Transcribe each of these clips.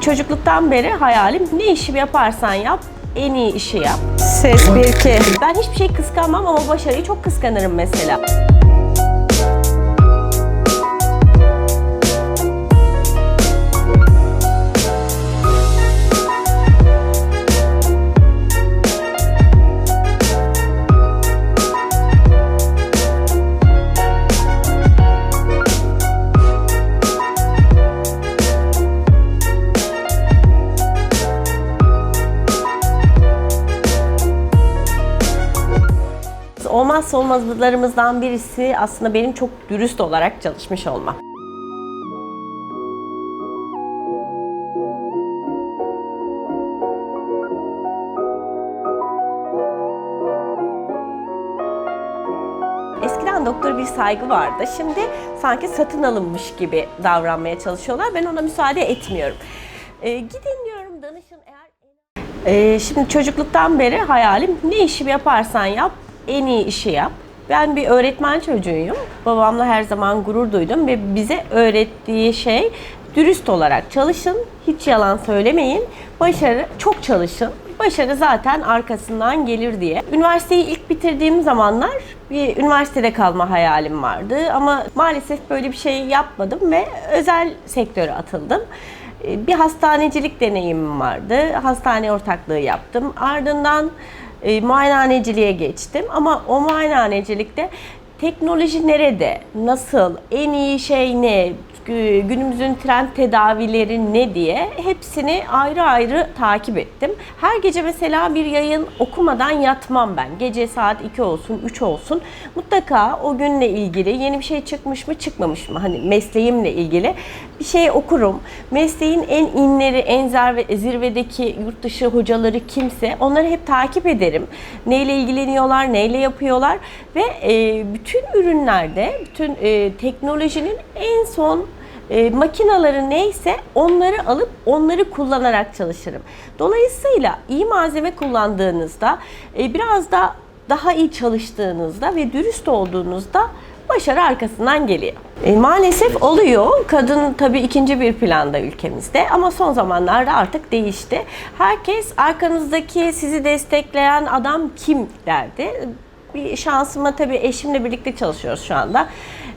Çocukluktan beri hayalim ne işi yaparsan yap en iyi işi yap. Ses 1 2. Ben hiçbir şey kıskanmam ama başarıyı çok kıskanırım mesela. Olmazsa olmazlarımızdan birisi aslında benim çok dürüst olarak çalışmış olmam. Eskiden doktor bir saygı vardı. Şimdi sanki satın alınmış gibi davranmaya çalışıyorlar. Ben ona müsaade etmiyorum. Ee, gidin diyorum danışın eğer... Ee, şimdi çocukluktan beri hayalim ne işi yaparsan yap en iyi işi yap. Ben bir öğretmen çocuğuyum. Babamla her zaman gurur duydum ve bize öğrettiği şey dürüst olarak çalışın, hiç yalan söylemeyin, başarı çok çalışın. Başarı zaten arkasından gelir diye. Üniversiteyi ilk bitirdiğim zamanlar bir üniversitede kalma hayalim vardı ama maalesef böyle bir şey yapmadım ve özel sektöre atıldım. Ee, Bir hastanecilik deneyimim vardı. Hastane ortaklığı yaptım. Ardından e, muayenehaneciliğe geçtim. Ama o muayenehanecilikte teknoloji nerede, nasıl, en iyi şey ne, günümüzün trend tedavileri ne diye hepsini ayrı ayrı takip ettim. Her gece mesela bir yayın okumadan yatmam ben. Gece saat 2 olsun, 3 olsun. Mutlaka o günle ilgili yeni bir şey çıkmış mı, çıkmamış mı? Hani mesleğimle ilgili bir şey okurum. Mesleğin en inleri, en zirve, zirvedeki yurt dışı hocaları kimse onları hep takip ederim. Neyle ilgileniyorlar, neyle yapıyorlar ve e, bütün ürünlerde, bütün e, teknolojinin en son e, makinaları neyse onları alıp onları kullanarak çalışırım. Dolayısıyla iyi malzeme kullandığınızda e, biraz da daha iyi çalıştığınızda ve dürüst olduğunuzda başarı arkasından geliyor. E, maalesef oluyor. Kadın tabii ikinci bir planda ülkemizde ama son zamanlarda artık değişti. Herkes arkanızdaki sizi destekleyen adam kim derdi. Bir şansıma tabii eşimle birlikte çalışıyoruz şu anda.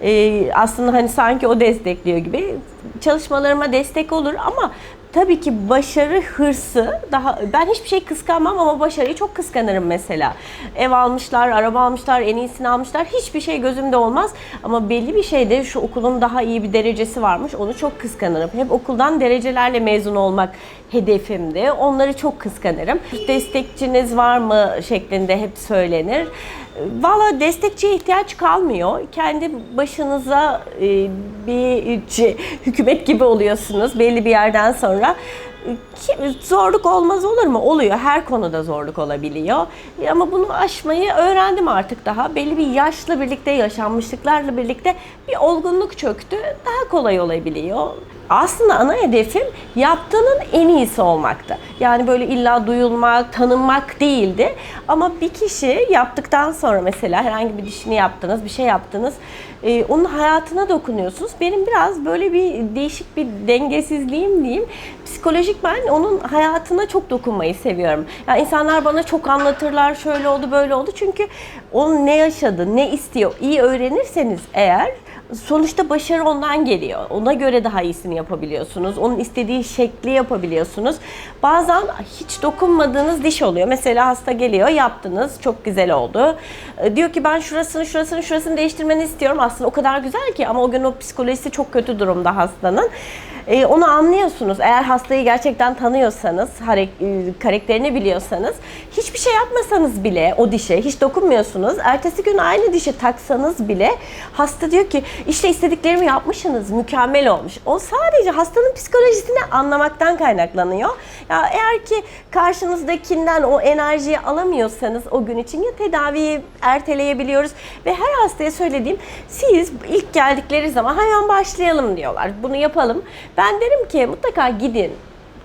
E, aslında hani sanki o destekliyor gibi çalışmalarıma destek olur ama Tabii ki başarı hırsı daha ben hiçbir şey kıskanmam ama başarıyı çok kıskanırım mesela. Ev almışlar, araba almışlar, en iyisini almışlar. Hiçbir şey gözümde olmaz ama belli bir şeyde şu okulun daha iyi bir derecesi varmış. Onu çok kıskanırım. Hep okuldan derecelerle mezun olmak hedefimdi. Onları çok kıskanırım. Destekçiniz var mı şeklinde hep söylenir. Valla destekçiye ihtiyaç kalmıyor. Kendi başınıza e, bir hükümet gibi oluyorsunuz belli bir yerden sonra. Zorluk olmaz olur mu? Oluyor. Her konuda zorluk olabiliyor. Ama bunu aşmayı öğrendim artık daha. Belli bir yaşla birlikte, yaşanmışlıklarla birlikte bir olgunluk çöktü. Daha kolay olabiliyor. Aslında ana hedefim yaptığının en iyisi olmaktı. Yani böyle illa duyulmak, tanınmak değildi. Ama bir kişi yaptıktan sonra mesela herhangi bir dişini yaptınız, bir şey yaptınız. e, onun hayatına dokunuyorsunuz. Benim biraz böyle bir değişik bir dengesizliğim diyeyim. Psikolojik ben onun hayatına çok dokunmayı seviyorum. Yani insanlar bana çok anlatırlar şöyle oldu böyle oldu. Çünkü onun ne yaşadı, ne istiyor iyi öğrenirseniz eğer sonuçta başarı ondan geliyor. Ona göre daha iyisini yapabiliyorsunuz. Onun istediği şekli yapabiliyorsunuz. Bazen hiç dokunmadığınız diş oluyor. Mesela hasta geliyor, yaptınız, çok güzel oldu. Ee, Diyor ki ben şurasını, şurasını, şurasını değiştirmeni istiyorum. Aslında o kadar güzel ki ama o gün o psikolojisi çok kötü durumda hastanın. Ee, onu anlıyorsunuz. Eğer hastayı gerçekten tanıyorsanız, e, karakterini biliyorsanız, hiçbir şey yapmasanız bile o dişe, hiç dokunmuyorsunuz. Ertesi gün aynı dişi taksanız bile hasta diyor ki işte istediklerimi yapmışsınız, mükemmel olmuş. O sadece hastanın psikolojisini anlamaktan kaynaklanıyor. Ya eğer ki karşınızdakinden o enerjiyi alamıyorsanız o gün için ya tedaviyi erteleyebiliyoruz ve her hastaya söylediğim siz ilk geldikleri zaman hemen başlayalım diyorlar. Bunu yapalım. Ben derim ki mutlaka gidin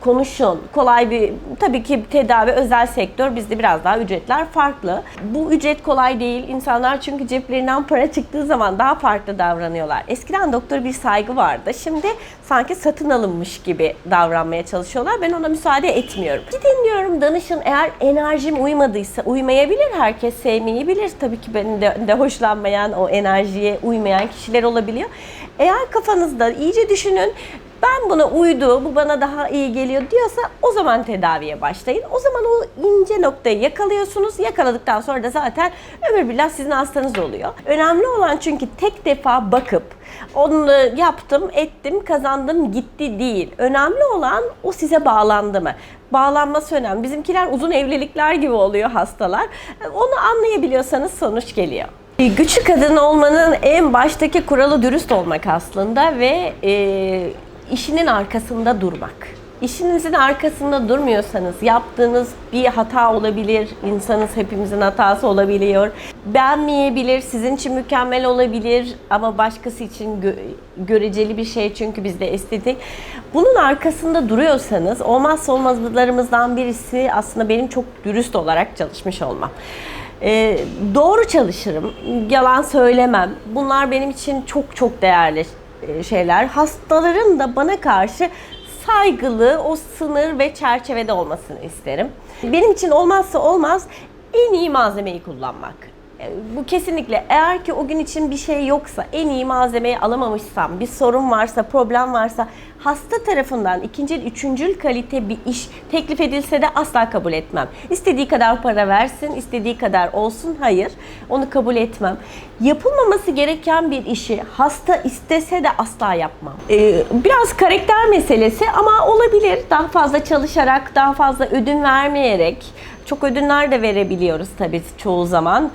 konuşun. Kolay bir tabii ki tedavi özel sektör bizde biraz daha ücretler farklı. Bu ücret kolay değil. İnsanlar çünkü ceplerinden para çıktığı zaman daha farklı davranıyorlar. Eskiden doktor bir saygı vardı. Şimdi sanki satın alınmış gibi davranmaya çalışıyorlar. Ben ona müsaade etmiyorum. Gidin diyorum danışın. Eğer enerjim uymadıysa uymayabilir. Herkes sevmeyi bilir. Tabii ki benim de, de hoşlanmayan o enerjiye uymayan kişiler olabiliyor. Eğer kafanızda iyice düşünün ben buna uydu, bu bana daha iyi geliyor diyorsa o zaman tedaviye başlayın. O zaman o ince noktayı yakalıyorsunuz. Yakaladıktan sonra da zaten ömür billah sizin hastanız oluyor. Önemli olan çünkü tek defa bakıp onu yaptım, ettim, kazandım, gitti değil. Önemli olan o size bağlandı mı? Bağlanması önemli. Bizimkiler uzun evlilikler gibi oluyor hastalar. Onu anlayabiliyorsanız sonuç geliyor. Güçlü kadın olmanın en baştaki kuralı dürüst olmak aslında ve e, işinin arkasında durmak. İşinizin arkasında durmuyorsanız yaptığınız bir hata olabilir. İnsanız hepimizin hatası olabiliyor. Beğenmeyebilir, sizin için mükemmel olabilir ama başkası için gö- göreceli bir şey çünkü bizde estetik. Bunun arkasında duruyorsanız olmazsa olmazlarımızdan birisi aslında benim çok dürüst olarak çalışmış olmam. Ee, doğru çalışırım, yalan söylemem. Bunlar benim için çok çok değerli şeyler. Hastaların da bana karşı saygılı, o sınır ve çerçevede olmasını isterim. Benim için olmazsa olmaz en iyi malzemeyi kullanmak. E, Bu kesinlikle eğer ki o gün için bir şey yoksa, en iyi malzemeyi alamamışsam, bir sorun varsa, problem varsa hasta tarafından ikinci, üçüncül kalite bir iş teklif edilse de asla kabul etmem. İstediği kadar para versin, istediği kadar olsun, hayır. Onu kabul etmem. Yapılmaması gereken bir işi hasta istese de asla yapmam. Ee, biraz karakter meselesi ama olabilir. Daha fazla çalışarak, daha fazla ödün vermeyerek, çok ödünler de verebiliyoruz tabii çoğu zaman.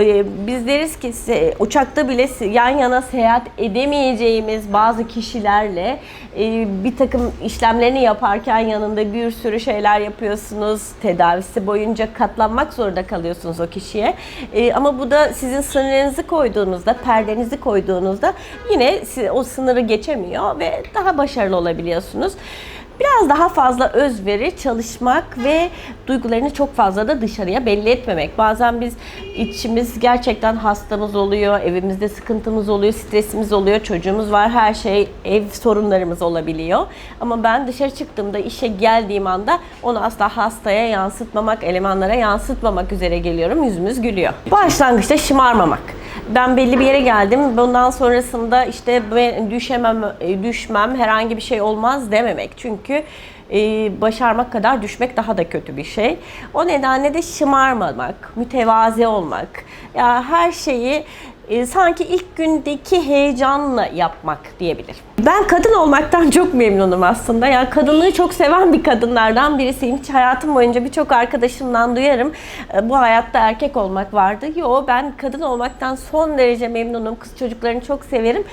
Ee, Biz deriz ki uçakta bile yan yana seyahat edemeyeceğimiz bazı kişilerle e, bir takım işlemlerini yaparken yanında bir sürü şeyler yapıyorsunuz. Tedavisi boyunca katlanmak zorunda kalıyorsunuz o kişiye. E, Ama bu da sizin sınırınızı koyduğunuzda, perdenizi koyduğunuzda yine o sınırı geçemiyor ve daha başarılı olabiliyorsunuz. Biraz daha fazla özveri, çalışmak ve duygularını çok fazla da dışarıya belli etmemek. Bazen biz içimiz gerçekten hastamız oluyor, evimizde sıkıntımız oluyor, stresimiz oluyor, çocuğumuz var, her şey, ev sorunlarımız olabiliyor. Ama ben dışarı çıktığımda, işe geldiğim anda onu asla hastaya yansıtmamak, elemanlara yansıtmamak üzere geliyorum. Yüzümüz gülüyor. Başlangıçta şımarmamak ben belli bir yere geldim. Bundan sonrasında işte düşemem, e, düşmem, herhangi bir şey olmaz dememek. Çünkü başarmak kadar düşmek daha da kötü bir şey. O nedenle de şımarmamak, mütevazi olmak. Ya her şeyi e, sanki ilk gündeki heyecanla yapmak diyebilirim. Ben kadın olmaktan çok memnunum aslında. Yani kadınlığı çok seven bir kadınlardan birisiyim. Hiç hayatım boyunca birçok arkadaşımdan duyarım. e, Bu hayatta erkek olmak vardı. Yo ben kadın olmaktan son derece memnunum. Kız çocuklarını çok severim.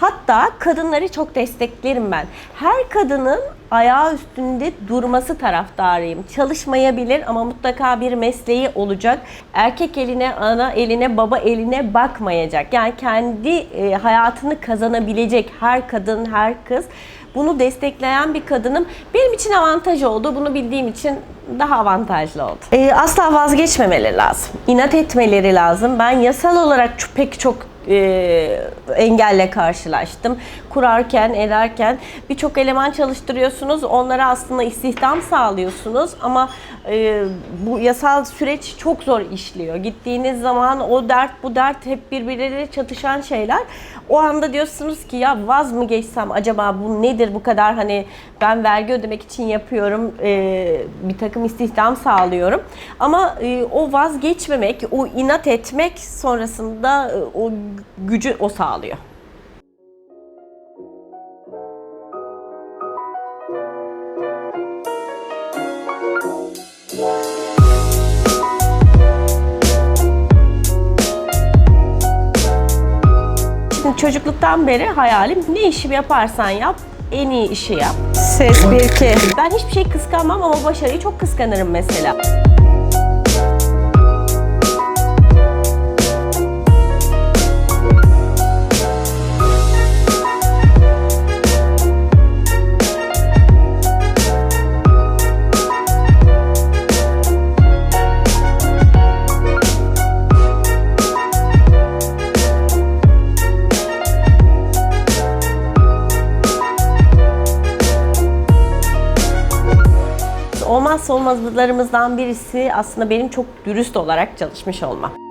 Hatta kadınları çok desteklerim ben. Her kadının ayağı üstünde durması taraftarıyım. Çalışmayabilir ama mutlaka bir mesleği olacak. Erkek eline, ana eline, baba eline bakmayacak. Yani kendi e, hayatını kazanabilecek her kadın, her kız bunu destekleyen bir kadınım. Benim için avantaj oldu. Bunu bildiğim için daha avantajlı oldu. E, asla vazgeçmemeleri lazım. İnat etmeleri lazım. Ben yasal olarak pek çok e, engelle karşılaştım. Kurarken, ederken birçok eleman çalıştırıyorsunuz. Onlara aslında istihdam sağlıyorsunuz ama e, bu yasal süreç çok zor işliyor. Gittiğiniz zaman o dert bu dert hep birbirleriyle çatışan şeyler. O anda diyorsunuz ki ya vaz mı geçsem acaba bu nedir bu kadar hani ben vergi ödemek için yapıyorum e, bir takım istihdam sağlıyorum. Ama e, o vazgeçmemek, o inat etmek sonrasında e, o gücü o sağlıyor. Çocukluktan beri hayalim ne işi yaparsan yap en iyi işi yap. Ses 1 2. Ben hiçbir şey kıskanmam ama başarıyı çok kıskanırım mesela. Olmazlarımızdan birisi aslında benim çok dürüst olarak çalışmış olmam.